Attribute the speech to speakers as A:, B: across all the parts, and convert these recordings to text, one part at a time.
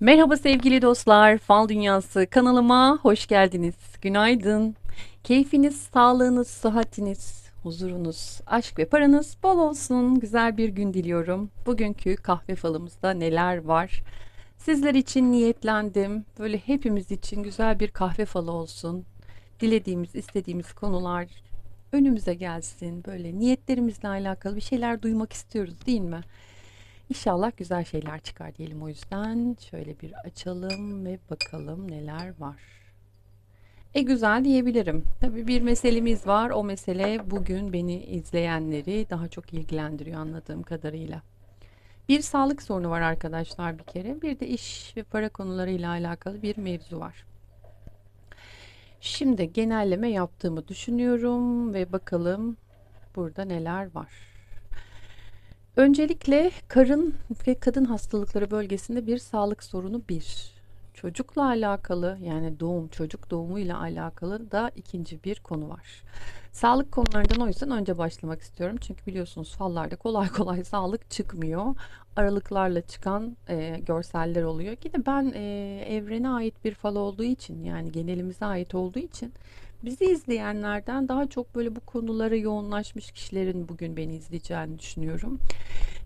A: Merhaba sevgili dostlar, Fal Dünyası kanalıma hoş geldiniz. Günaydın. Keyfiniz, sağlığınız, sıhhatiniz, huzurunuz, aşk ve paranız bol olsun. Güzel bir gün diliyorum. Bugünkü kahve falımızda neler var? Sizler için niyetlendim. Böyle hepimiz için güzel bir kahve falı olsun. Dilediğimiz, istediğimiz konular önümüze gelsin. Böyle niyetlerimizle alakalı bir şeyler duymak istiyoruz değil mi? İnşallah güzel şeyler çıkar diyelim o yüzden. Şöyle bir açalım ve bakalım neler var. E güzel diyebilirim. Tabii bir meselemiz var. O mesele bugün beni izleyenleri daha çok ilgilendiriyor anladığım kadarıyla. Bir sağlık sorunu var arkadaşlar bir kere. Bir de iş ve para konularıyla alakalı bir mevzu var. Şimdi genelleme yaptığımı düşünüyorum ve bakalım burada neler var. Öncelikle karın ve kadın hastalıkları bölgesinde bir sağlık sorunu bir. Çocukla alakalı yani doğum, çocuk doğumuyla alakalı da ikinci bir konu var. Sağlık konularından o yüzden önce başlamak istiyorum. Çünkü biliyorsunuz fallarda kolay kolay sağlık çıkmıyor. Aralıklarla çıkan e, görseller oluyor. Yine ben e, evrene ait bir fal olduğu için yani genelimize ait olduğu için bizi izleyenlerden daha çok böyle bu konulara yoğunlaşmış kişilerin bugün beni izleyeceğini düşünüyorum.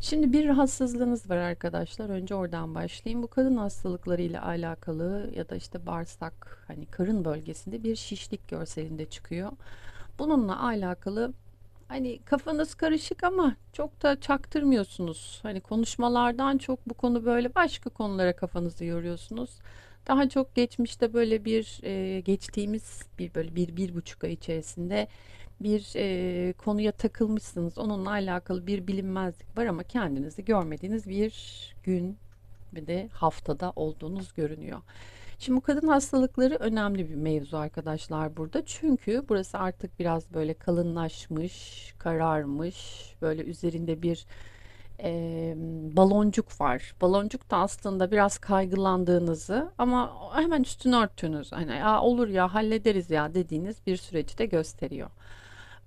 A: Şimdi bir rahatsızlığınız var arkadaşlar. Önce oradan başlayayım. Bu kadın hastalıklarıyla alakalı ya da işte bağırsak hani karın bölgesinde bir şişlik görselinde çıkıyor. Bununla alakalı hani kafanız karışık ama çok da çaktırmıyorsunuz. Hani konuşmalardan çok bu konu böyle başka konulara kafanızı yoruyorsunuz. Daha çok geçmişte böyle bir e, geçtiğimiz bir böyle bir bir buçuk ay içerisinde bir e, konuya takılmışsınız. Onunla alakalı bir bilinmezlik var ama kendinizi görmediğiniz bir gün ve de haftada olduğunuz görünüyor. Şimdi kadın hastalıkları önemli bir mevzu arkadaşlar burada. Çünkü burası artık biraz böyle kalınlaşmış, kararmış, böyle üzerinde bir e, baloncuk var. Baloncuk da aslında biraz kaygılandığınızı ama hemen üstünü örttüğünüz hani ya olur ya hallederiz ya dediğiniz bir süreci de gösteriyor.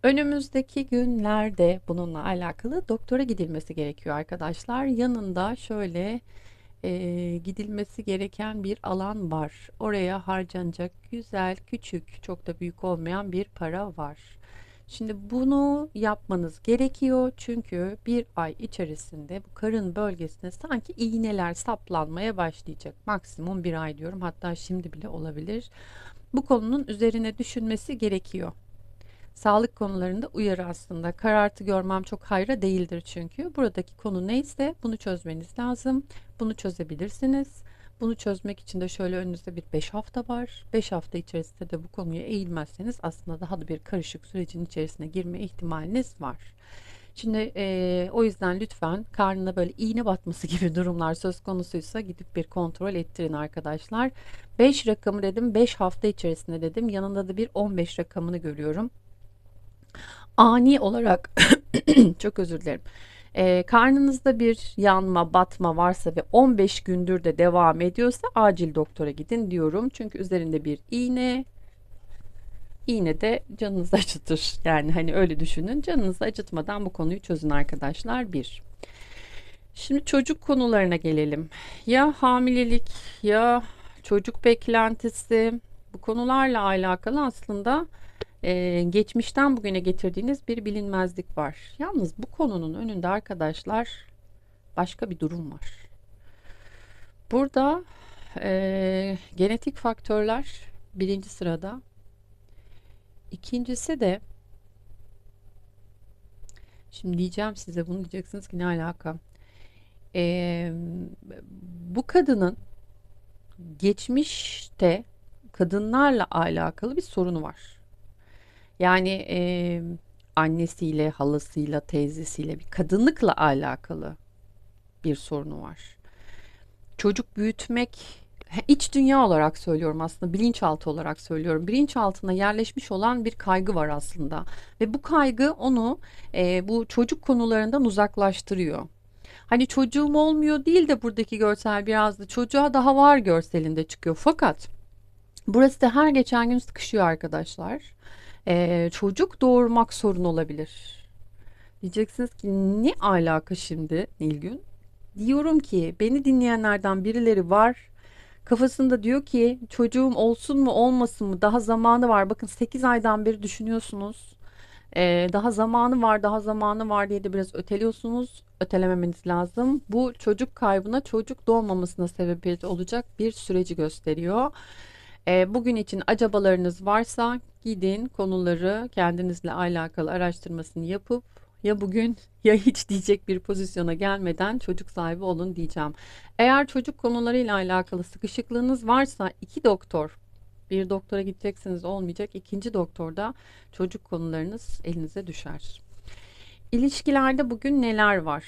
A: Önümüzdeki günlerde bununla alakalı doktora gidilmesi gerekiyor arkadaşlar. Yanında şöyle e, gidilmesi gereken bir alan var. Oraya harcanacak güzel, küçük, çok da büyük olmayan bir para var. Şimdi bunu yapmanız gerekiyor çünkü bir ay içerisinde bu karın bölgesine sanki iğneler saplanmaya başlayacak. Maksimum bir ay diyorum hatta şimdi bile olabilir. Bu konunun üzerine düşünmesi gerekiyor. Sağlık konularında uyarı aslında. Karartı görmem çok hayra değildir çünkü. Buradaki konu neyse bunu çözmeniz lazım. Bunu çözebilirsiniz. Bunu çözmek için de şöyle önünüzde bir 5 hafta var. 5 hafta içerisinde de bu konuya eğilmezseniz aslında daha da bir karışık sürecin içerisine girme ihtimaliniz var. Şimdi e, o yüzden lütfen karnına böyle iğne batması gibi durumlar söz konusuysa gidip bir kontrol ettirin arkadaşlar. 5 rakamı dedim 5 hafta içerisinde dedim yanında da bir 15 rakamını görüyorum. Ani olarak çok özür dilerim e, karnınızda bir yanma, batma varsa ve 15 gündür de devam ediyorsa acil doktora gidin diyorum. Çünkü üzerinde bir iğne, iğne de canınızı acıtır. Yani hani öyle düşünün. Canınızı acıtmadan bu konuyu çözün arkadaşlar. Bir. Şimdi çocuk konularına gelelim. Ya hamilelik ya çocuk beklentisi bu konularla alakalı aslında e, geçmişten bugüne getirdiğiniz bir bilinmezlik var. Yalnız bu konunun önünde arkadaşlar başka bir durum var. Burada e, genetik faktörler birinci sırada. İkincisi de şimdi diyeceğim size bunu diyeceksiniz ki ne alaka? E, bu kadının geçmişte kadınlarla alakalı bir sorunu var. Yani e, annesiyle, halasıyla, teyzesiyle bir kadınlıkla alakalı bir sorunu var. Çocuk büyütmek iç dünya olarak söylüyorum aslında bilinçaltı olarak söylüyorum. Bilinçaltına yerleşmiş olan bir kaygı var aslında ve bu kaygı onu e, bu çocuk konularından uzaklaştırıyor. Hani çocuğum olmuyor değil de buradaki görsel biraz da çocuğa daha var görselinde çıkıyor. Fakat burası da her geçen gün sıkışıyor arkadaşlar e, çocuk doğurmak sorun olabilir. Diyeceksiniz ki ne alaka şimdi Nilgün? Diyorum ki beni dinleyenlerden birileri var Kafasında diyor ki çocuğum olsun mu olmasın mı daha zamanı var. Bakın 8 aydan beri düşünüyorsunuz. Ee, daha zamanı var, daha zamanı var diye de biraz öteliyorsunuz. Ötelememeniz lazım. Bu çocuk kaybına, çocuk doğmamasına sebebiyet olacak bir süreci gösteriyor. Ee, bugün için acabalarınız varsa gidin konuları kendinizle alakalı araştırmasını yapıp ya bugün ya hiç diyecek bir pozisyona gelmeden çocuk sahibi olun diyeceğim. Eğer çocuk konularıyla alakalı sıkışıklığınız varsa iki doktor bir doktora gideceksiniz olmayacak. ikinci doktorda çocuk konularınız elinize düşer. İlişkilerde bugün neler var?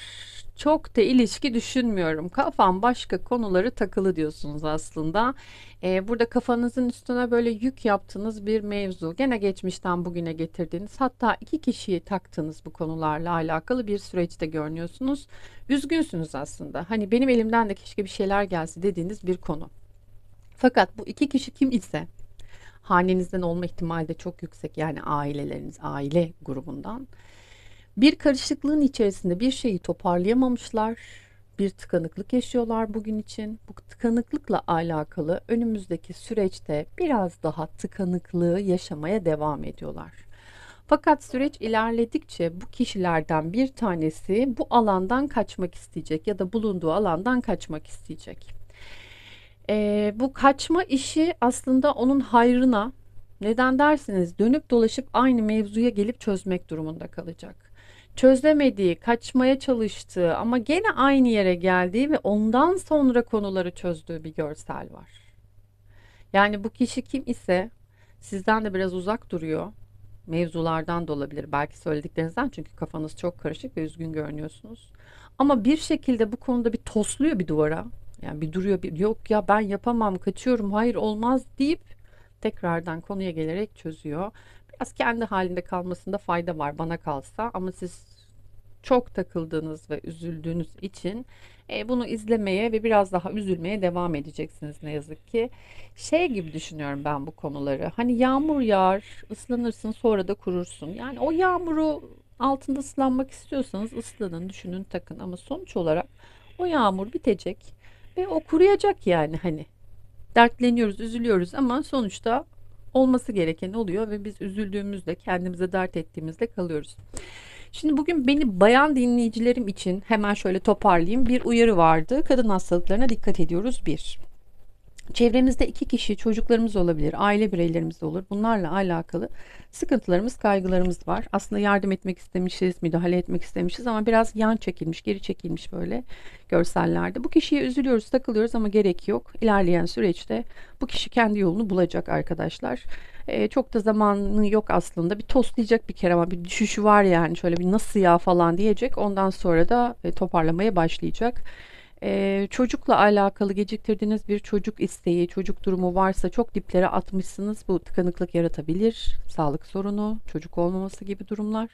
A: Çok da ilişki düşünmüyorum. Kafam başka konuları takılı diyorsunuz aslında. Ee, burada kafanızın üstüne böyle yük yaptığınız bir mevzu. Gene geçmişten bugüne getirdiğiniz hatta iki kişiyi taktığınız bu konularla alakalı bir süreçte görünüyorsunuz. Üzgünsünüz aslında. Hani benim elimden de keşke bir şeyler gelse dediğiniz bir konu. Fakat bu iki kişi kim ise hanenizden olma ihtimali de çok yüksek. Yani aileleriniz, aile grubundan. Bir karışıklığın içerisinde bir şeyi toparlayamamışlar. Bir tıkanıklık yaşıyorlar bugün için. Bu tıkanıklıkla alakalı önümüzdeki süreçte biraz daha tıkanıklığı yaşamaya devam ediyorlar. Fakat süreç ilerledikçe bu kişilerden bir tanesi bu alandan kaçmak isteyecek ya da bulunduğu alandan kaçmak isteyecek. Ee, bu kaçma işi aslında onun hayrına neden dersiniz dönüp dolaşıp aynı mevzuya gelip çözmek durumunda kalacak. Çözemediği, kaçmaya çalıştığı ama gene aynı yere geldiği ve ondan sonra konuları çözdüğü bir görsel var. Yani bu kişi kim ise sizden de biraz uzak duruyor. Mevzulardan da olabilir. Belki söylediklerinizden çünkü kafanız çok karışık ve üzgün görünüyorsunuz. Ama bir şekilde bu konuda bir tosluyor bir duvara. Yani bir duruyor bir yok ya ben yapamam kaçıyorum hayır olmaz deyip tekrardan konuya gelerek çözüyor. Biraz kendi halinde kalmasında fayda var bana kalsa ama siz çok takıldığınız ve üzüldüğünüz için e, bunu izlemeye ve biraz daha üzülmeye devam edeceksiniz ne yazık ki. Şey gibi düşünüyorum ben bu konuları. Hani yağmur yağar, ıslanırsın sonra da kurursun. Yani o yağmuru altında ıslanmak istiyorsanız ıslanın, düşünün, takın ama sonuç olarak o yağmur bitecek ve o kuruyacak yani hani. Dertleniyoruz, üzülüyoruz ama sonuçta olması gereken oluyor ve biz üzüldüğümüzde, kendimize dert ettiğimizde kalıyoruz. Şimdi bugün beni bayan dinleyicilerim için hemen şöyle toparlayayım. Bir uyarı vardı. Kadın hastalıklarına dikkat ediyoruz. Bir. Çevremizde iki kişi çocuklarımız olabilir, aile bireylerimiz de olur. Bunlarla alakalı sıkıntılarımız, kaygılarımız var. Aslında yardım etmek istemişiz, müdahale etmek istemişiz ama biraz yan çekilmiş, geri çekilmiş böyle görsellerde. Bu kişiye üzülüyoruz, takılıyoruz ama gerek yok. İlerleyen süreçte bu kişi kendi yolunu bulacak arkadaşlar. Ee, çok da zamanı yok aslında. Bir tostlayacak bir kere ama bir düşüşü var yani. Şöyle bir nasıl ya falan diyecek. Ondan sonra da e, toparlamaya başlayacak. Ee, çocukla alakalı geciktirdiğiniz bir çocuk isteği, çocuk durumu varsa çok diplere atmışsınız. Bu tıkanıklık yaratabilir. Sağlık sorunu, çocuk olmaması gibi durumlar.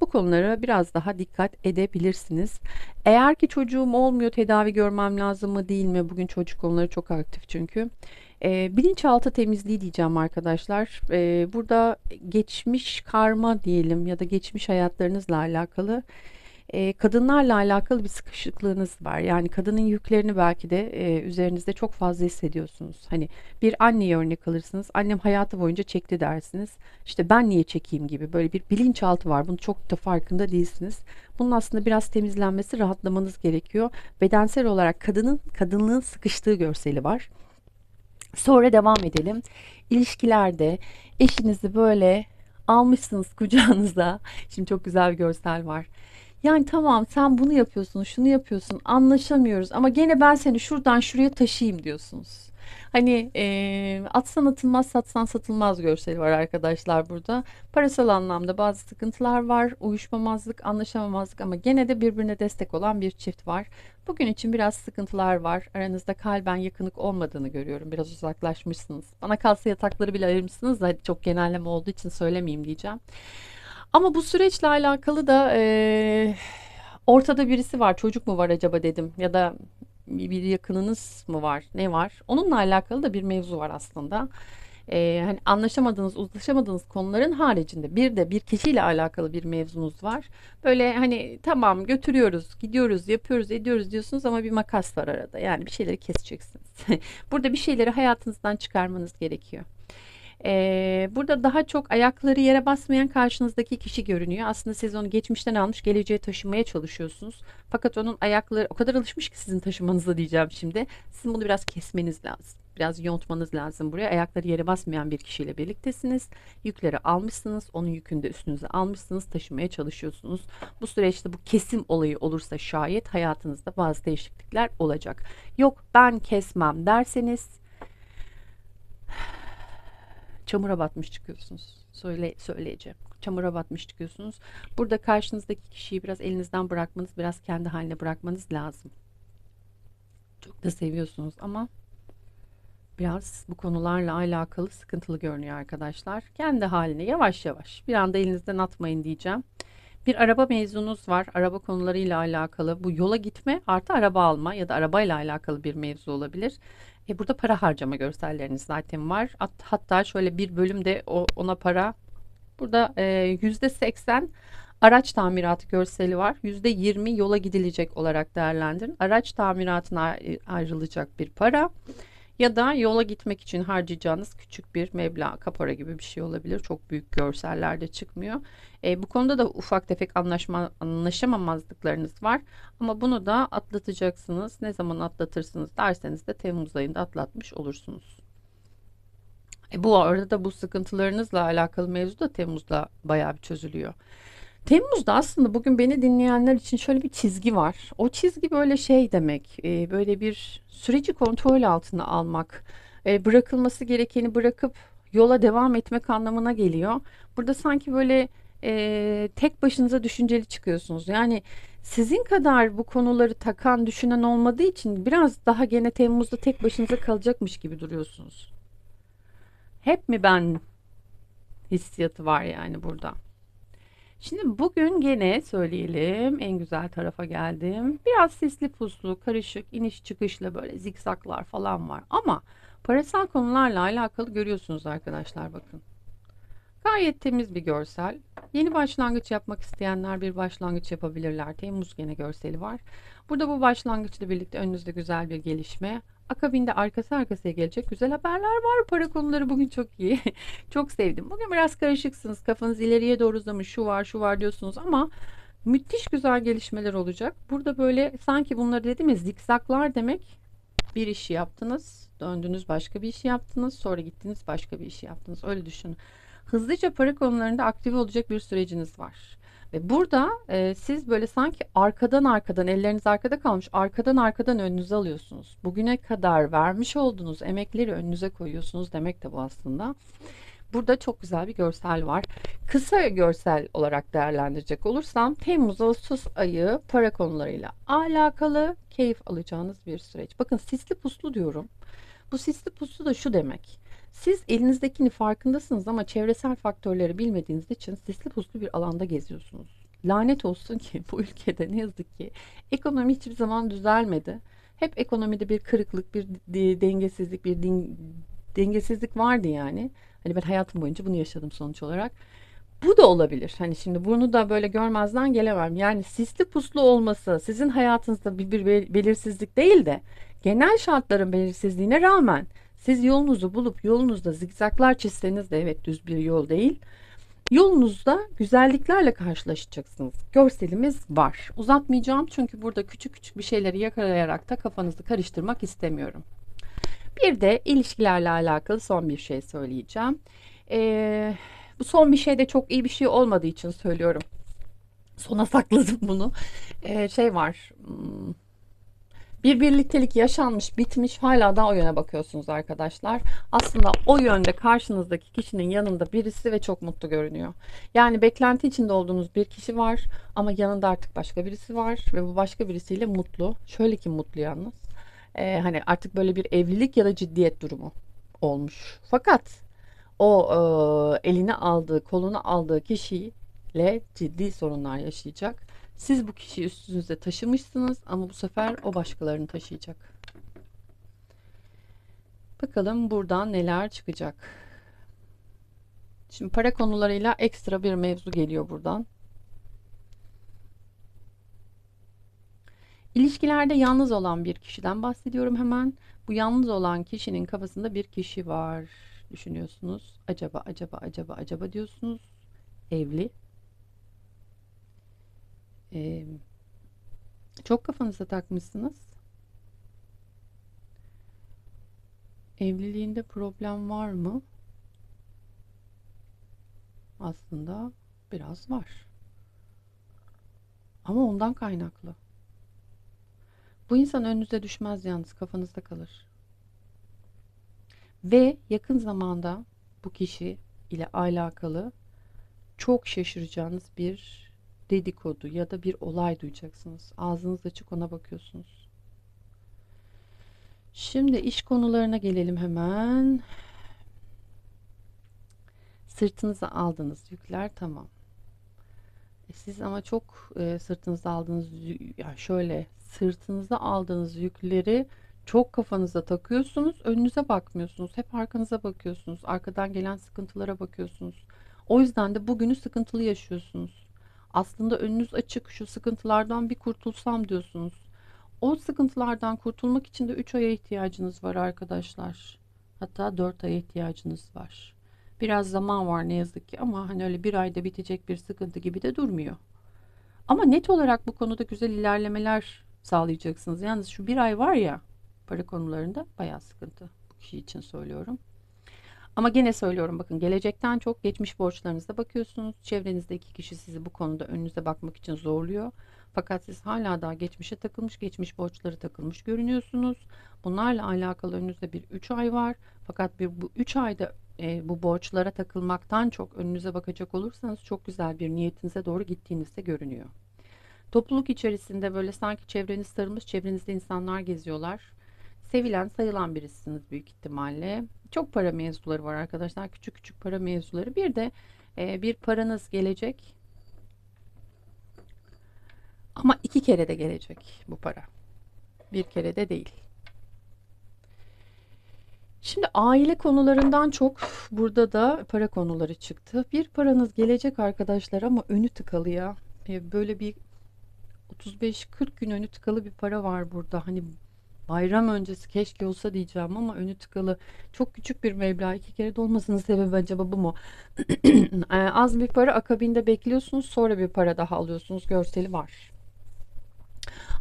A: Bu konulara biraz daha dikkat edebilirsiniz. Eğer ki çocuğum olmuyor, tedavi görmem lazım mı değil mi? Bugün çocuk konuları çok aktif çünkü. E, bilinçaltı temizliği diyeceğim arkadaşlar. E, burada geçmiş karma diyelim ya da geçmiş hayatlarınızla alakalı e, kadınlarla alakalı bir sıkışıklığınız var. Yani kadının yüklerini belki de e, üzerinizde çok fazla hissediyorsunuz. Hani bir anneye örnek alırsınız. Annem hayatı boyunca çekti dersiniz. İşte ben niye çekeyim gibi böyle bir bilinçaltı var. Bunu çok da farkında değilsiniz. Bunun aslında biraz temizlenmesi, rahatlamanız gerekiyor. Bedensel olarak kadının kadınlığın sıkıştığı görseli var. Sonra devam edelim. İlişkilerde eşinizi böyle almışsınız kucağınıza. Şimdi çok güzel bir görsel var yani tamam sen bunu yapıyorsun, şunu yapıyorsun, anlaşamıyoruz ama gene ben seni şuradan şuraya taşıyayım diyorsunuz. Hani e, atsan atılmaz, satsan satılmaz görseli var arkadaşlar burada. Parasal anlamda bazı sıkıntılar var, uyuşmamazlık, anlaşamamazlık ama gene de birbirine destek olan bir çift var. Bugün için biraz sıkıntılar var. Aranızda kalben yakınlık olmadığını görüyorum. Biraz uzaklaşmışsınız. Bana kalsa yatakları bile ayırmışsınız da çok genelleme olduğu için söylemeyeyim diyeceğim. Ama bu süreçle alakalı da e, ortada birisi var. Çocuk mu var acaba dedim. Ya da bir yakınınız mı var? Ne var? Onunla alakalı da bir mevzu var aslında. Ee, hani anlaşamadığınız, uzlaşamadığınız konuların haricinde bir de bir kişiyle alakalı bir mevzunuz var. Böyle hani tamam götürüyoruz, gidiyoruz, yapıyoruz, ediyoruz diyorsunuz ama bir makas var arada. Yani bir şeyleri keseceksiniz. Burada bir şeyleri hayatınızdan çıkarmanız gerekiyor. Ee, burada daha çok ayakları yere basmayan karşınızdaki kişi görünüyor. Aslında siz onu geçmişten almış geleceğe taşımaya çalışıyorsunuz. Fakat onun ayakları o kadar alışmış ki sizin taşımanıza diyeceğim şimdi. Sizin bunu biraz kesmeniz lazım. Biraz yontmanız lazım buraya. Ayakları yere basmayan bir kişiyle birliktesiniz. Yükleri almışsınız. Onun yükünü de üstünüze almışsınız. Taşımaya çalışıyorsunuz. Bu süreçte bu kesim olayı olursa şayet hayatınızda bazı değişiklikler olacak. Yok ben kesmem derseniz çamura batmış çıkıyorsunuz. Söyle, söyleyeceğim. Çamura batmış çıkıyorsunuz. Burada karşınızdaki kişiyi biraz elinizden bırakmanız, biraz kendi haline bırakmanız lazım. Çok da seviyorsunuz ama biraz bu konularla alakalı sıkıntılı görünüyor arkadaşlar. Kendi haline yavaş yavaş bir anda elinizden atmayın diyeceğim. Bir araba mevzunuz var. Araba konularıyla alakalı. Bu yola gitme artı araba alma ya da arabayla alakalı bir mevzu olabilir. E burada para harcama görselleriniz zaten var. Hat- Hatta şöyle bir bölümde ona para burada e, yüzde seksen araç tamiratı görseli var. Yüzde yirmi yola gidilecek olarak değerlendirin. Araç tamiratına ay- ayrılacak bir para ya da yola gitmek için harcayacağınız küçük bir meblağ kapora gibi bir şey olabilir. Çok büyük görsellerde çıkmıyor. E, bu konuda da ufak tefek anlaşma, anlaşamamazlıklarınız var. Ama bunu da atlatacaksınız. Ne zaman atlatırsınız derseniz de Temmuz ayında atlatmış olursunuz. E, bu arada da bu sıkıntılarınızla alakalı mevzu da Temmuz'da bayağı bir çözülüyor. Temmuz'da aslında bugün beni dinleyenler için şöyle bir çizgi var. O çizgi böyle şey demek, e, böyle bir süreci kontrol altına almak, e, bırakılması gerekeni bırakıp yola devam etmek anlamına geliyor. Burada sanki böyle e, tek başınıza düşünceli çıkıyorsunuz. Yani sizin kadar bu konuları takan, düşünen olmadığı için biraz daha gene Temmuz'da tek başınıza kalacakmış gibi duruyorsunuz. Hep mi ben hissiyatı var yani burada. Şimdi bugün gene söyleyelim en güzel tarafa geldim. Biraz sisli puslu, karışık, iniş çıkışla böyle zikzaklar falan var. Ama parasal konularla alakalı görüyorsunuz arkadaşlar bakın. Gayet temiz bir görsel. Yeni başlangıç yapmak isteyenler bir başlangıç yapabilirler. Temmuz gene görseli var. Burada bu başlangıçla birlikte önünüzde güzel bir gelişme. Akabinde arkası arkasıya gelecek güzel haberler var. Para konuları bugün çok iyi. çok sevdim. Bugün biraz karışıksınız. Kafanız ileriye doğru uzamış. Şu var şu var diyorsunuz ama müthiş güzel gelişmeler olacak. Burada böyle sanki bunları dedim ya zikzaklar demek. Bir işi yaptınız. Döndünüz başka bir işi yaptınız. Sonra gittiniz başka bir işi yaptınız. Öyle düşünün. Hızlıca para konularında aktive olacak bir süreciniz var. Ve burada e, siz böyle sanki arkadan arkadan elleriniz arkada kalmış arkadan arkadan önünüze alıyorsunuz. Bugüne kadar vermiş olduğunuz emekleri önünüze koyuyorsunuz demek de bu aslında. Burada çok güzel bir görsel var. Kısa görsel olarak değerlendirecek olursam Temmuz-Ağustos ayı para konularıyla alakalı keyif alacağınız bir süreç. Bakın sisli puslu diyorum. Bu sisli puslu da şu demek. Siz elinizdekini farkındasınız ama çevresel faktörleri bilmediğiniz için sisli puslu bir alanda geziyorsunuz. Lanet olsun ki bu ülkede ne yazık ki ekonomi hiçbir zaman düzelmedi. Hep ekonomide bir kırıklık, bir de- dengesizlik, bir dengesizlik vardı yani. Hani ben hayatım boyunca bunu yaşadım sonuç olarak. Bu da olabilir. Hani şimdi bunu da böyle görmezden gelemem. Yani sisli puslu olması sizin hayatınızda bir, bir bel- belirsizlik değil de genel şartların belirsizliğine rağmen siz yolunuzu bulup yolunuzda zikzaklar çizseniz de evet düz bir yol değil. Yolunuzda güzelliklerle karşılaşacaksınız. Görselimiz var. Uzatmayacağım çünkü burada küçük küçük bir şeyleri yakalayarak da kafanızı karıştırmak istemiyorum. Bir de ilişkilerle alakalı son bir şey söyleyeceğim. Ee, bu son bir şey de çok iyi bir şey olmadığı için söylüyorum. Sona sakladım bunu. Ee, şey var. hmm, Bir birliktelik yaşanmış, bitmiş. Hala da o yöne bakıyorsunuz arkadaşlar. Aslında o yönde karşınızdaki kişinin yanında birisi ve çok mutlu görünüyor. Yani beklenti içinde olduğunuz bir kişi var ama yanında artık başka birisi var ve bu başka birisiyle mutlu. Şöyle ki mutlu yalnız. Ee, hani artık böyle bir evlilik ya da ciddiyet durumu olmuş. Fakat o e, eline aldığı, kolunu aldığı kişiyle ciddi sorunlar yaşayacak. Siz bu kişiyi üstünüzde taşımışsınız ama bu sefer o başkalarını taşıyacak. Bakalım buradan neler çıkacak. Şimdi para konularıyla ekstra bir mevzu geliyor buradan. İlişkilerde yalnız olan bir kişiden bahsediyorum hemen. Bu yalnız olan kişinin kafasında bir kişi var düşünüyorsunuz. Acaba acaba acaba acaba diyorsunuz. Evli. Ee, çok kafanıza takmışsınız. Evliliğinde problem var mı? Aslında biraz var. Ama ondan kaynaklı. Bu insan önünüze düşmez yalnız kafanızda kalır. Ve yakın zamanda bu kişi ile alakalı çok şaşıracağınız bir dedikodu ya da bir olay duyacaksınız. Ağzınız açık ona bakıyorsunuz. Şimdi iş konularına gelelim hemen. Sırtınıza aldığınız yükler tamam. E siz ama çok e, sırtınıza aldığınız ya şöyle sırtınıza aldığınız yükleri çok kafanıza takıyorsunuz. Önünüze bakmıyorsunuz. Hep arkanıza bakıyorsunuz. Arkadan gelen sıkıntılara bakıyorsunuz. O yüzden de bugünü sıkıntılı yaşıyorsunuz. Aslında önünüz açık. Şu sıkıntılardan bir kurtulsam diyorsunuz. O sıkıntılardan kurtulmak için de 3 aya ihtiyacınız var arkadaşlar. Hatta 4 aya ihtiyacınız var. Biraz zaman var ne yazık ki ama hani öyle bir ayda bitecek bir sıkıntı gibi de durmuyor. Ama net olarak bu konuda güzel ilerlemeler sağlayacaksınız. Yalnız şu bir ay var ya para konularında bayağı sıkıntı. Bu kişi için söylüyorum. Ama gene söylüyorum bakın gelecekten çok geçmiş borçlarınıza bakıyorsunuz. Çevrenizdeki kişi sizi bu konuda önünüze bakmak için zorluyor. Fakat siz hala daha geçmişe takılmış, geçmiş borçları takılmış görünüyorsunuz. Bunlarla alakalı önünüzde bir 3 ay var. Fakat bir, bu 3 ayda e, bu borçlara takılmaktan çok önünüze bakacak olursanız çok güzel bir niyetinize doğru gittiğinizde görünüyor. Topluluk içerisinde böyle sanki çevreniz sarılmış, çevrenizde insanlar geziyorlar. Sevilen, sayılan birisiniz büyük ihtimalle. Çok para mevzuları var arkadaşlar. Küçük küçük para mevzuları. Bir de e, bir paranız gelecek. Ama iki kere de gelecek bu para. Bir kere de değil. Şimdi aile konularından çok burada da para konuları çıktı. Bir paranız gelecek arkadaşlar ama önü tıkalı ya. E, böyle bir 35-40 gün önü tıkalı bir para var burada. Hani bayram öncesi keşke olsa diyeceğim ama önü tıkalı. Çok küçük bir meblağ. iki kere de olmasının sebebi acaba bu mu? E, Az bir para akabinde bekliyorsunuz sonra bir para daha alıyorsunuz. Görseli var.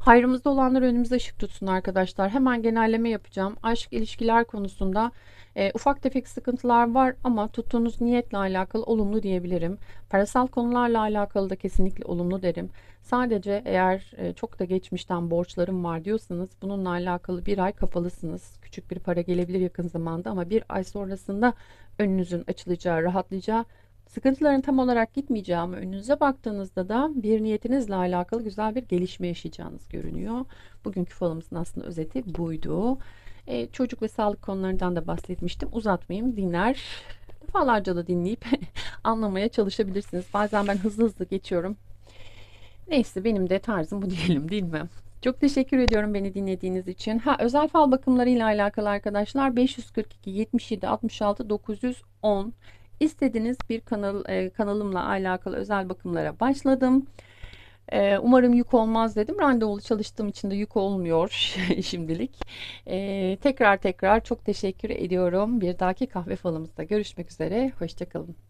A: Hayrımızda olanlar önümüze ışık tutsun arkadaşlar. Hemen genelleme yapacağım. Aşk ilişkiler konusunda e, ufak tefek sıkıntılar var ama tuttuğunuz niyetle alakalı olumlu diyebilirim. Parasal konularla alakalı da kesinlikle olumlu derim. Sadece eğer e, çok da geçmişten borçlarım var diyorsanız bununla alakalı bir ay kapalısınız. Küçük bir para gelebilir yakın zamanda ama bir ay sonrasında önünüzün açılacağı, rahatlayacağı Sıkıntıların tam olarak gitmeyeceği ama önünüze baktığınızda da bir niyetinizle alakalı güzel bir gelişme yaşayacağınız görünüyor. Bugünkü falımızın aslında özeti buydu. Ee, çocuk ve sağlık konularından da bahsetmiştim. Uzatmayayım dinler. Defalarca da dinleyip anlamaya çalışabilirsiniz. Bazen ben hızlı hızlı geçiyorum. Neyse benim de tarzım bu diyelim değil mi? Çok teşekkür ediyorum beni dinlediğiniz için. Ha özel fal bakımlarıyla alakalı arkadaşlar 542 77 66 910 İstediğiniz bir kanal e, kanalımla alakalı özel bakımlara başladım. E, umarım yük olmaz dedim. Randevulu çalıştığım için de yük olmuyor şimdilik. E, tekrar tekrar çok teşekkür ediyorum. Bir dahaki kahve falımızda görüşmek üzere. Hoşçakalın.